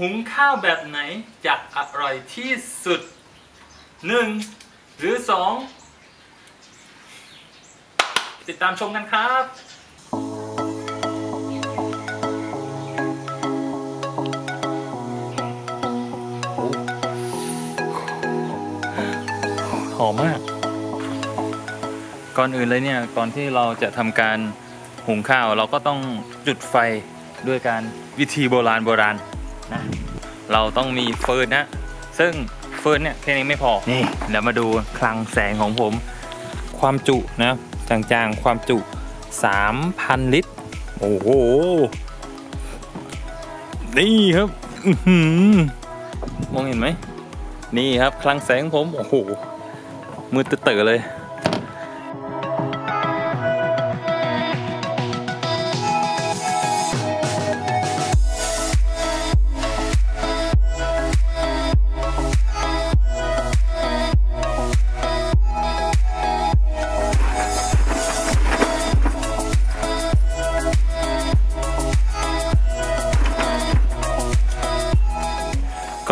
หุงข้าวแบบไหนจะอร่อยที่สุดหนึ่งหรือสองติดตามชมกันครับหอมมาก ก่อนอื่นเลยเนี่ย ก่อนที่เราจะทำการหุงข้าว เราก็ต้องจุดไฟด้วยการวิธีโบราณโบราณ เราต้องมีเฟิร์นนะ ซึ่งเฟิร์นเนี่ยแค่นี้ไม่พอ นี่เดี๋ยวมาดูคลังแสงของผม ความจุนะจางๆ ความจุ 3,000 ลิตร โอ้โห นี่ครับอื้อหือมองเห็นไหม นี่ครับคลังแสงผม โอ้โห มือเต๋อๆเลย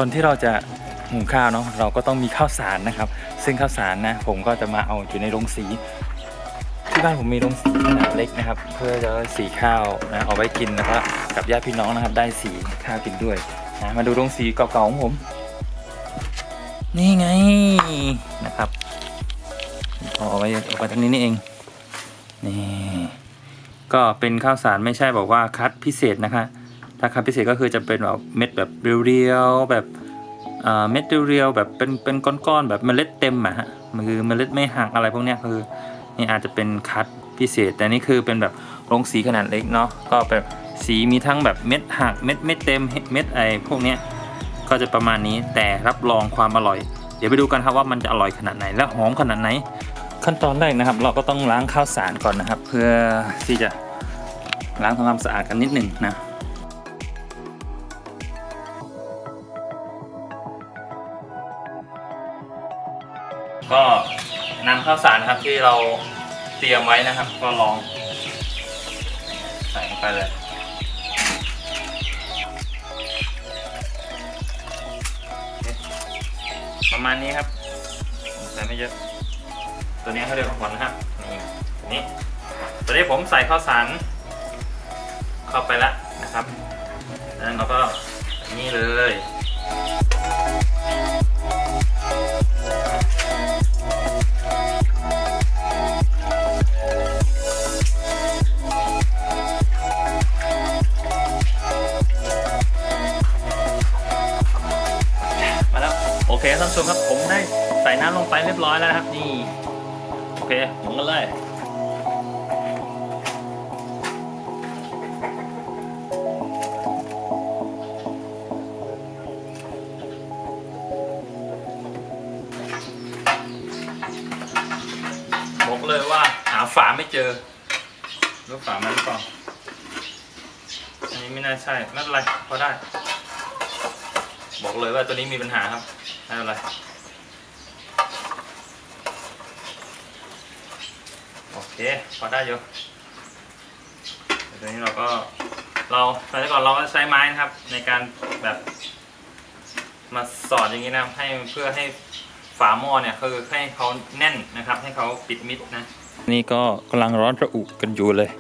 อนที่เราจะหุงข้าวเนาะเราก็ต้องมีข้าวสารนะครับ ซึ่งข้าวสารนะผมก็จะมาเอาอยู่ในโรงสี ที่บ้านผมมีโรงสีขนาดเล็กนะครับ เพื่อจะสีข้าวนะเอาไว้กินแล้วก็กับญาติพี่น้องนะครับ ได้สีข้าวกินด้วยนะมาดูโรงสีเก่าๆของผม นี่ไงนะครับเอาเอาไว้เอาไว้ทางนี้นี่เองนี่ก็เป็นข้าวสารไม่ใช่บอกว่าคัดพิเศษนะคะ ถ้าคัดพิเศษก็คือจะเป็นแบบเม็ดแบบเรียวๆแบบเม็ดเรียวๆแบบเป็นเป็นก้อนๆแบบเมล็ดเต็มอะฮะมันคือเมล็ดไม่หักอะไรพวกเนี้ยคือนี่อาจจะเป็นคัดพิเศษ แต่นี่คือเป็นแบบโรงสีขนาดเล็กเนาะก็แบบสีมีทั้งแบบเม็ดหักเม็ดไม่เต็มเม็ดไอพวกเนี้ยก็จะประมาณนี้แต่รับรองความอร่อย เดี๋ยวไปดูกันครับว่ามันจะอร่อยขนาดไหนและหอมขนาดไหน ขั้นตอนแรกนะครับ เราก็ต้องล้างข้าวสารก่อนนะครับ เพื่อที่จะล้างทำความสะอาดกันนิดหนึ่งนะ ข้าวสารนะครับที่เราเตรียมไว้นะครับ ก็ลองใส่ลงไปเลยประมาณนี้ครับใส่ไม่เยอะตัวนี้เขาเรียกว่าผลนะครับนี่ตัวนี้ตัวนี้ผมใส่ข้าวสารเข้าไปแล้วนะครับแล้วเราก็นี่เลย ท่านผู้ชมครับผมได้ใส่น้ำลงไปเรียบร้อยแล้วครับนี่โอเคผมกันเลยบอกเลยว่าหาฝาไม่เจอรู้ฝามันหรือเปล่าอันนี้ไม่น่าใช่ไม่เป็นไรพอได้ บอกเลยว่าตัวนี้มีปัญหาครับ ไม่เป็นไรโอเคพอได้อยู่เดี๋ยตัวนี้เราก็เราตอนนี้ก่อนเราก็ใช้ไม้นะครับ ในการแบบมาสอดอย่างนี้นะให้เพื่อให้ฝาหม้อเนี่ยคือให้เขาแน่นนะครับ ให้เขาปิดมิดนะ นี่ก็กำลังร้อนระอุกันอยู่เลย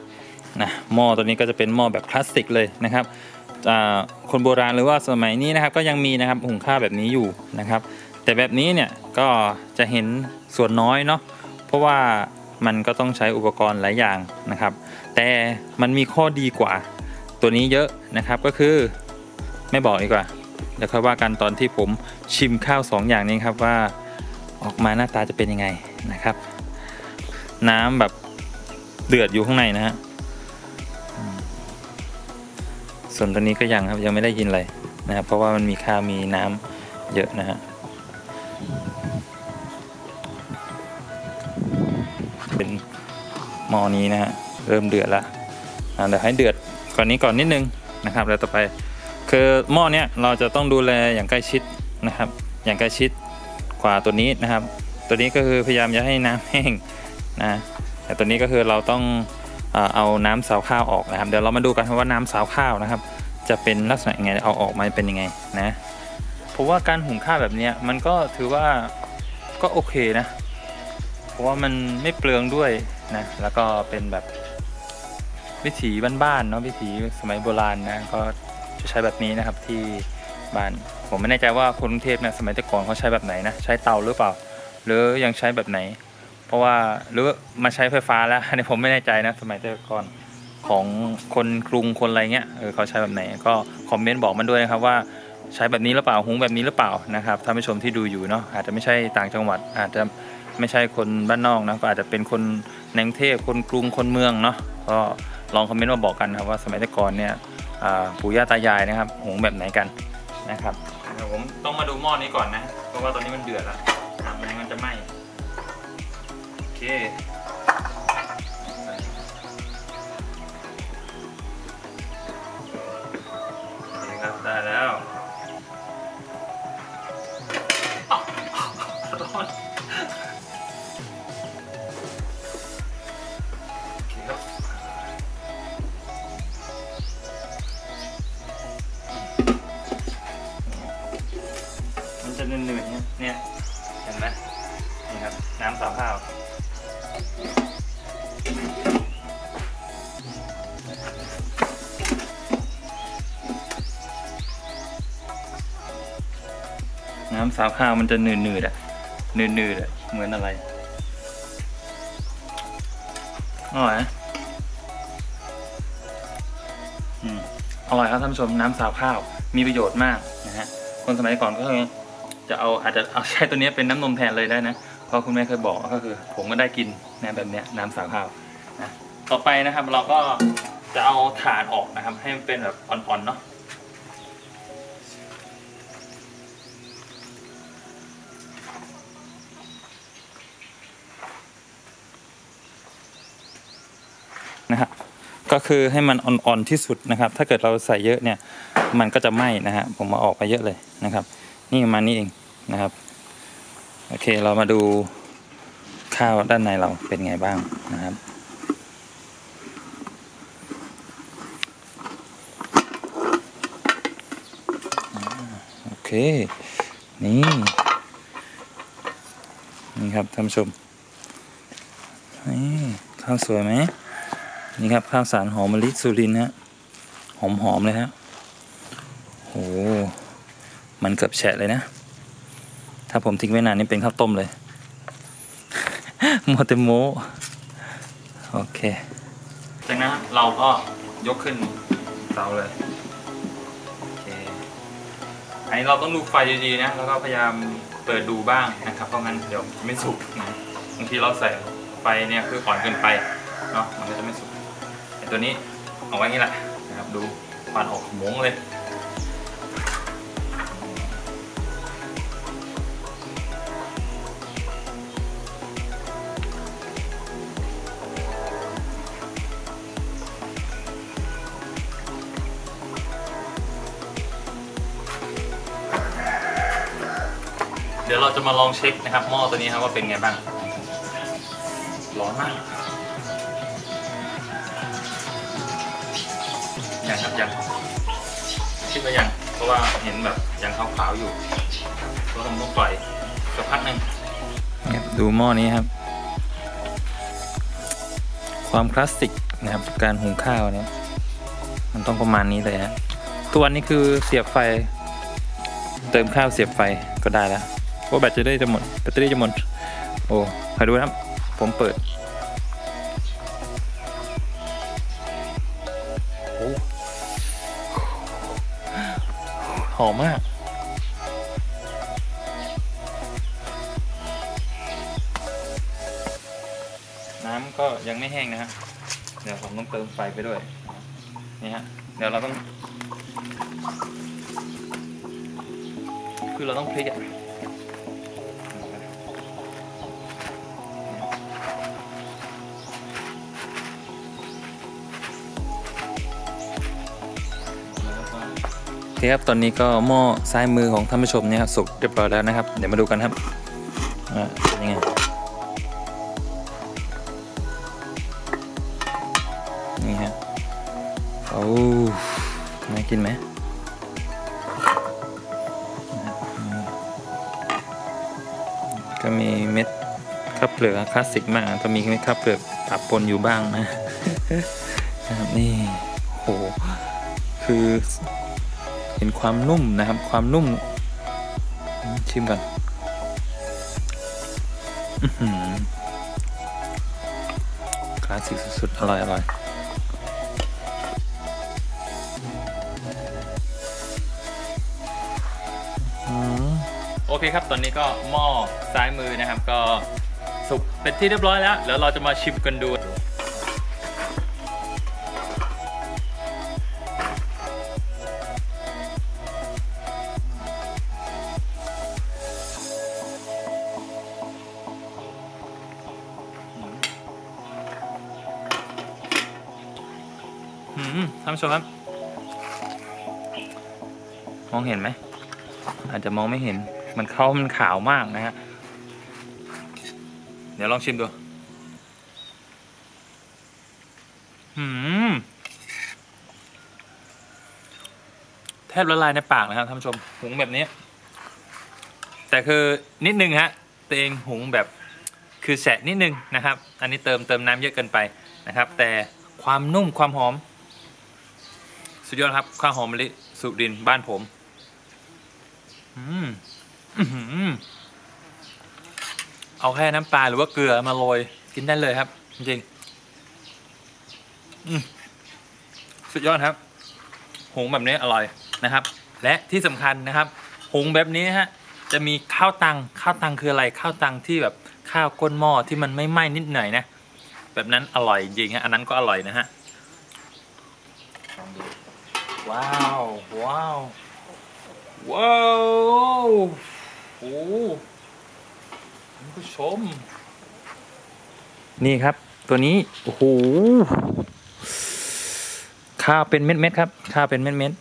นะหม้อตัวนี้ก็จะเป็นหม้อแบบคลาสสิกเลยนะครับ คนโบราณหรือว่าสมัยนี้นะครับก็ยังมีนะครับหุงข้าวแบบนี้อยู่นะครับ แต่แบบนี้เนี่ยก็จะเห็นส่วนน้อยเนาะเพราะว่ามันก็ต้องใช้อุปกรณ์หลายอย่างนะครับ แต่มันมีข้อดีกว่า ตัวนี้เยอะนะครับก็คือไม่บอกดีกว่าเดี๋ยวค่อยว่ากันตอนที่ผมชิมข้าวสองอย่างนี้ครับว่าออกมาหน้าตาจะเป็นยังไงนะครับ น้ำแบบเดือดอยู่ข้างในนะฮะ ส่วนตัวนี้ก็ยังครับยังไม่ได้ยินอะไรนะครับเพราะว่ามันมีข้าวมีน้ำเยอะนะฮะเป็นหม้อนี้นะฮะเริ่มเดือดละเดี๋ยวให้เดือดก่อนนี้ก่อนนิดนึงนะครับแล้วต่อไป คือหม้อเนี้ยเราจะต้องดูแลอย่างใกล้ชิดนะครับ อย่างใกล้ชิดกว่าตัวนี้นะครับ ตัวนี้ก็คือพยายามอย่าให้น้ำแห้งนะแต่ตัวนี้ก็คือเราต้อง เอาน้ำสาวข้าวออกนะครับ เดี๋ยวเรามาดูกันว่าน้ำสาวข้าวนะครับ จะเป็นลักษณะยังไงเอาออกมาเป็นยังไงนะเพราะว่าการหุงข้าวแบบนี้มันก็ถือว่าก็โอเคนะเพราะว่ามันไม่เปลืองด้วยนะแล้วก็เป็นแบบวิถีบ้านๆเนาะวิถีสมัยโบราณนะก็จะใช้แบบนี้นะครับที่บ้านผมไม่แน่ใจว่าคนกรุงเทพเนี่ยสมัยแต่ก่อนเขาใช้แบบไหนนะใช้เตาหรือเปล่า หรือยังใช้แบบไหน เพราะว่าหรือมาใช้ไฟฟ้าแล้วอันนี้ผมไม่แน่ใจนะสมัยแต่ก่อนของคนกรุงคนอะไรเงี้ยเออเขาใช้แบบไหนก็คอมเมนต์บอกมันด้วยนะครับว่าใช้แบบนี้หรือเปล่าหุงแบบนี้หรือเปล่านะครับท่านผู้ชมที่ดูอยู่เนาะอาจจะไม่ใช่ต่างจังหวัด อาจจะไม่ใช่คนบ้านนอกนะก็อาจจะเป็นคนในกรุงเทพคนกรุงคนเมืองเนาะก็ลองคอมเมนต์มาบอกกันครับว่าสมัยแต่ก่อนเนี่ยปู่ย่าตายายนะครับหุงแบบไหนกันนะครับเดี๋ยวผมต้องมาดูหม้อนี้ก่อนนะเพราะว่าตอนนี้มันเดือดแล้วน้ำมันมันจะไหม้ เคโอเคครับได้แล้วอ้าวร้อนโอเคครับมันจะหนืดๆเนี่ย เนี่ย เห็นไหมนี่ครับ น้ำสาวข้าว น้ำสาวข้าวมันจะหนืดๆอะหนืดๆอะเหมือนอะไรอร่อยนะอืมอร่อยครับท่านผู้ชมน้ำสาวข้าวมีประโยชน์มากนะฮะคนสมัยก่อนก็คือจะเอาอาจจะเอาใช้ตัวนี้เป็นน้ำนมแทนเลยได้นะ เพราะคุณแม่เคยบอกก็คือ ผมก็ได้กินนะแบบเนี้ยน้ำสาวข้าวนะต่อไปนะครับเราก็จะเอาถ่านออกนะครับ ให้มันเป็นแบบอ่อนๆเนาะนะครับก็คือให้มันอ่อนๆที่สุดนะครับ ถ้าเกิดเราใส่เยอะเนี่ย มันก็จะไหม้นะฮะผมมาออกไปเยอะเลยนะครับ นี่ประมาณนี้เองนะครับ โอเคเรามาดูข้าวด้านในเราเป็นไงบ้างนะครับ โอเค นี่ นี่ครับท่านผู้ชม นี่ข้าวสวยไหม นี่ครับข้าวสารหอมมะลิสุรินฮะ หอมหอมๆเลยฮะโอ้มันเกือบแฉะเลยนะ ถ้าผมทิ้งไว้นานนี่เป็นข้าวต้มเลยโมเตโมโอเค จากนั้นเราก็ยกขึ้นเตาเลยโอเคอันนี้เราต้องดูไฟดีๆนะ แล้วก็พยายามเปิดดูบ้างนะครับ เพราะงั้นเดี๋ยวไม่สุกนะบางทีเราใส่ไฟเนี่ยคืออ่อนเกินไปเนาะมันก็จะไม่สุกไอตัวนี้เอาไว้งี้แหละนะครับดูควันออกโมงเลย จะมาลองเช็คนะครับหม้อตัวนี้ครับว่าเป็นไงบ้าง ร้อนมากยังครับยังคิดว่ายังเพราะว่าเห็นแบบยังขาวๆอยู่ก็ต้องต้องปล่อยสักพักหนึ่งดูหม้อนี้ครับ ความคลาสสิกนะครับการหุงข้าวเนี่ยมันต้องประมาณนี้เลยฮะตัวนนี้คือเสียบไฟ เติมข้าวเสียบไฟก็ได้แล้ว เพราะแบตจะได้จะหมดแบตเตอรี่จะหมด โอ้คอดูนะครับ ผมเปิดหอมมาก น้ำก็ยังไม่แห้งนะฮะ เดี๋ยวผมต้องเติมไฟไปด้วย นี่ฮะ เดี๋ยวเราต้อง คือเราต้องพลิกอะ คครับตอนนี้ก็หม้อซ้ายมือของท่านผู้ชมเนี่ยครับสุกเรียบร้อยแล้วนะครับ เดี๋ยวมาดูกันครับอ่าเป็นยังไงนี่ฮะโอ้น่ากินกินไหมก็มีเม็ดข้าวเปลือกคลาสสิกมากก็มีเม็ดข้าวเปลือกปะปนอยู่บ้างนะนี่โหคือ เห็นความนุ่มนะครับ ความนุ่ม ชิมก่อนคลาสสิกสุดๆ อร่อยอร่อยโอเคครับ ตอนนี้ก็หม้อซ้ายมือนะครับ ก็สุกเป็นที่เรียบร้อยแล้ว แล้วเราจะมาชิมกันดู ชมครับ มองเห็นไหม อาจจะมองไม่เห็น มันเข้ามันขาวมากนะฮะ เดี๋ยวลองชิมดูอืม แทบละลายในปากนะครับท่านผู้ชม หุงแบบนี้ แต่คือนิดนึงฮะตัวเองหุงแบบคือแฉะนิดนึงนะครับ อันนี้เติมเติมน้ำเยอะเกินไปนะครับ แต่ความนุ่มความหอม สุดยอดครับ ข้าวหอมมะลิสุรินบ้านผม อืมเอาแค่น้ำปลาหรือว่าเกลือมาโรยกินได้เลยครับ จริงสุดยอดครับหุงแบบนี้อร่อยนะครับ และที่สำคัญนะครับหุงแบบนี้ฮะ จะมีข้าวตังข้าวตังคืออะไรข้าวตังที่แบบข้าวก้นหม้อที่มันไม่ไหม้นิดหน่อยนะแบบนั้นอร่อยจริงฮะอันนั้นก็อร่อยนะฮะลองดู ว้าว ว้าว ว้าวโอ้คุณผู้ชม นี่ครับ ตัวนี้ โอ้โหข้าวเป็นเม็ดๆครับข้าวเป็นเม็ด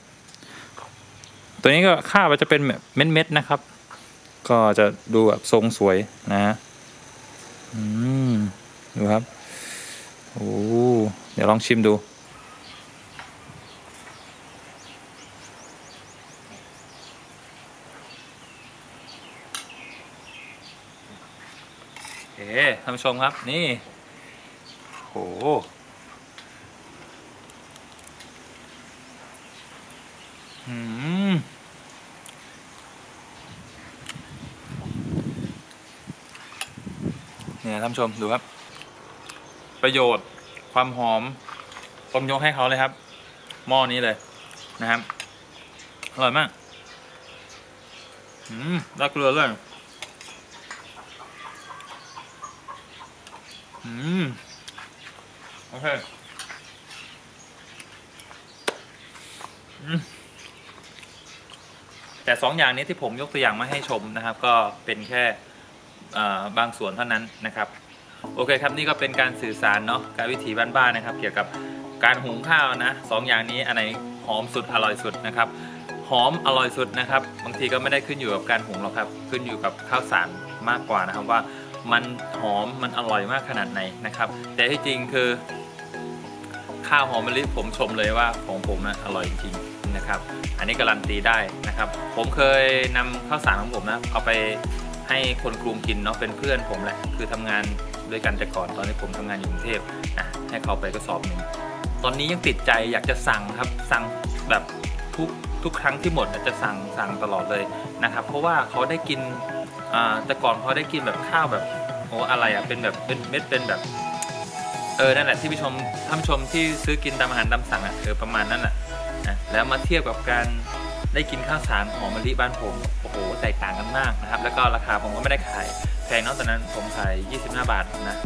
ๆตัวนี้ก็ข้าวจะเป็นแบบเม็ดๆนะครับ ก็จะดูแบบทรงสวยนะอืมดูครับโอ้เดี๋ยวลองชิมดู โอเคท่านผู้ชมครับนี่โหอืมเนี่ยท่านผู้ชมดูครับ ประโยชน์ความหอมผมยกให้เขาเลยครับ หม้อนี้เลยนะครับ อร่อยมาก อืมได้เกลือเลย อืม โอเค แต่สองอย่างนี้ที่ผมยกตัวอย่างมาให้ชมนะครับ ก็เป็นแค่บางส่วนเท่านั้นนะครับ โอเคครับนี่ก็เป็นการสื่อสารเนาะการวิถีบ้านๆนะครับ เกี่ยวกับการหุงข้าวนะสองอย่างนี้อันไหนหอมสุดอร่อยสุดนะครับหอมอร่อยสุดนะครับ บางทีก็ไม่ได้ขึ้นอยู่กับการหุงหรอกครับ ขึ้นอยู่กับข้าวสารมากกว่านะครับว่า มันหอมมันอร่อยมากขนาดไหนนะครับ แต่ที่จริงคือ ข้าวหอมมะลิผมชมเลยว่าของผมนะอร่อยจริงนะครับ อันนี้การันตีได้นะครับ ผมเคยนำข้าวสารของผมนะเอาไปให้คนกรุงกินเนาะเป็นเพื่อนผมแหละ คือทำงานด้วยกันแต่ก่อนตอนที่ผมทำงานอยู่กรุงเทพนะให้เขาไปกระสอบหนึ่งตอนนี้ยังติดใจอยากจะสั่งครับสั่งแบบทุกทุกครั้งที่หมดจะสั่งสั่งตลอดเลยนะครับ เพราะว่าเขาได้กิน อ่าแต่ก่อนเขาได้กินแบบข้าวแบบโอ้อะไรอะเป็นแบบเป็นเม็ดเป็นแบบ เออนั่นแหละที่ผู้ชมท่านผู้ชมที่ซื้อกินตามอาหารตามสั่งอะเออประมาณนั้นแหละนะแล้วมาเทียบกับการได้กินข้าวสารหอมมะลิบ้านผมโอ้โหแตกต่างกันมากนะครับ แล้วก็ราคาผมก็ไม่ได้ขายแพงเนาะตอนนั้นผมขาย 25 บาทนะ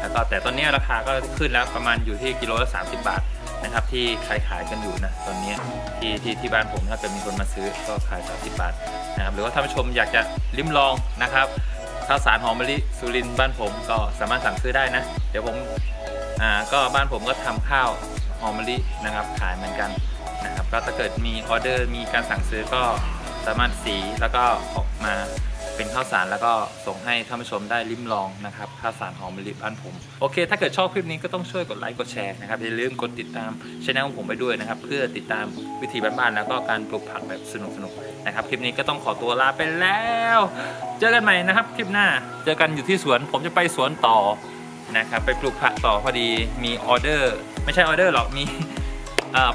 แล้วก็แต่ตอนนี้ราคาก็ขึ้นแล้วประมาณอยู่ที่กิโลละ 30 บาทนะครับ ที่ขายขายกันอยู่นะตอนนี้ที่ที่ที่บ้านผมถ้าเกิดมีคนมาซื้อก็ขาย 30 บาท นะครับหรือว่าท่านผู้ชมอยากจะลิ้มลองนะครับข้าวสารหอมมะลิสุรินบ้านผมก็สามารถสั่งซื้อได้นะ เดี๋ยวผมอ่าก็บ้านผมก็ทำข้าวหอมมะลินะครับ ขายเหมือนกันนะครับก็ถ้าเกิดมีออเดอร์มีการสั่งซื้อก็สามารถสีแล้วก็ออกมาเป็นข้าวสารแล้วก็ส่งให้ท่านผู้ชมได้ลิ้มลองนะครับข้าวสารหอมมะลิบ้านผมโอเค ถ้าเกิดชอบคลิปนี้ก็ต้องช่วยกดไลค์กดแชร์นะครับอย่าลืมกดติดตามช่องของผมไปด้วยนะครับ เพื่อติดตามวิธีบ้านๆแล้วก็การปลูกผักแบบสนุกๆ นะครับคลิปนี้ก็ต้องขอตัวลาไปแล้ว เจอกันใหม่นะครับคลิปหน้าเจอกันอยู่ที่สวนผมจะไปสวนต่อนะครับไปปลูกผักต่อพอดีมีออเดอร์ ไม่ใช่ออเดอร์หรอกมี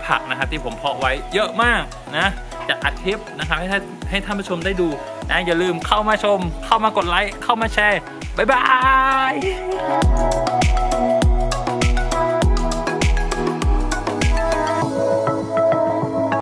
ผักนะครับที่ผมเพาะไว้เยอะมากนะจะอัดคลิปนะครับให้ให้ท่านผู้ชมได้ดูนะอย่าลืมเข้ามาชม เข้ามากดไลค์เข้ามาแชร์บ๊ายบาย